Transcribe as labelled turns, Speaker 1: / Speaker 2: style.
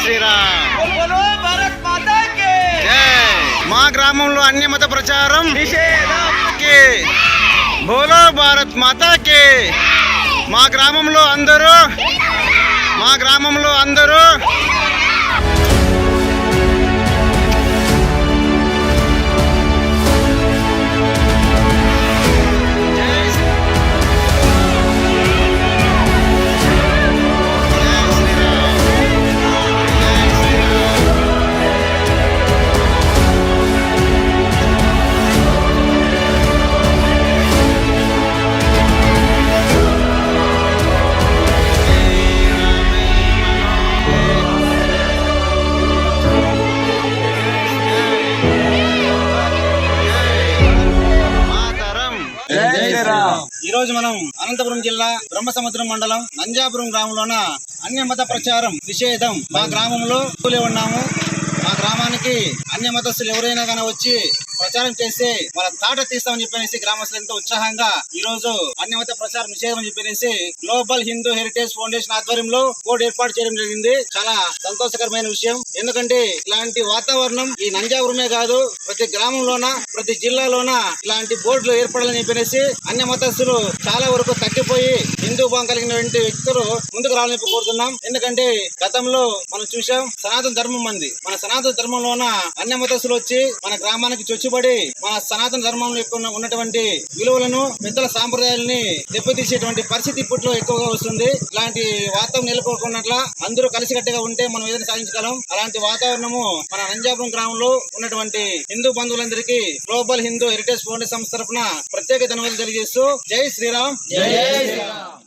Speaker 1: శ్రీరామ్ మా గ్రామంలో అన్ని మత ప్రచారం బోలో భారత్ మాతాకి। మా గ్రామంలో అందరూ మా గ్రామంలో అందరూ ఈ రోజు మనం అనంతపురం జిల్లా బ్రహ్మసముద్రం మండలం నంజాపురం గ్రామంలోన అన్య మత ప్రచారం నిషేధం మా గ్రామంలో ఉన్నాము. మా గ్రామానికి అన్య మతస్థులు ఎవరైనా కానీ వచ్చి ప్రచారం చేస్తే వాళ్ళ తాట తీస్తామని చెప్పేసి గ్రామస్తులు ఎంతో ఉత్సాహంగా ఈ రోజు అన్యమత ప్రచారం నిషేధం అని గ్లోబల్ హిందూ హెరిటేజ్ ఫౌండేషన్ ఆధ్వర్యంలో బోర్డు ఏర్పాటు చేయడం జరిగింది. చాలా సంతోషకరమైన విషయం. ఎందుకంటే ఇలాంటి వాతావరణం ఈ నంజాపురమే కాదు ప్రతి గ్రామంలోన ప్రతి జిల్లాలోన ఇలాంటి బోర్డులు ఏర్పడాలని చెప్పేసి అన్య మతస్థులు చాలా వరకు తగ్గిపోయి హిందూ భావం కలిగినటువంటి వ్యక్తులు ముందుకు రావాలని కోరుతున్నాం. ఎందుకంటే గతంలో మనం చూసాం సనాతన ధర్మం మంది. మన సనాతన ధర్మంలోన అన్య మతస్థులు వచ్చి మన గ్రామానికి లోబడి మన సనాతన ధర్మంలో ఎక్కువ ఉన్నటువంటి విలువలను పెద్దల సాంప్రదాయాలని దెబ్బతీసేటువంటి పరిస్థితి ఇప్పట్లో ఎక్కువగా వస్తుంది. ఇలాంటి వాతావరణం నెలకొన్నట్ల అందరూ కలిసికట్టుగా ఉంటే మనం ఏదైనా సాధించగలం. అలాంటి వాతావరణము మన నంజాపురం గ్రామంలో ఉన్నటువంటి హిందూ బంధువులందరికీ గ్లోబల్ హిందూ హెరిటేజ్ ఫౌండేషన్ సంస్థ తరఫున ప్రత్యేక ధన్యవాదాలు తెలియజేస్తూ జై శ్రీరామ్. జై శ్రీరామ్.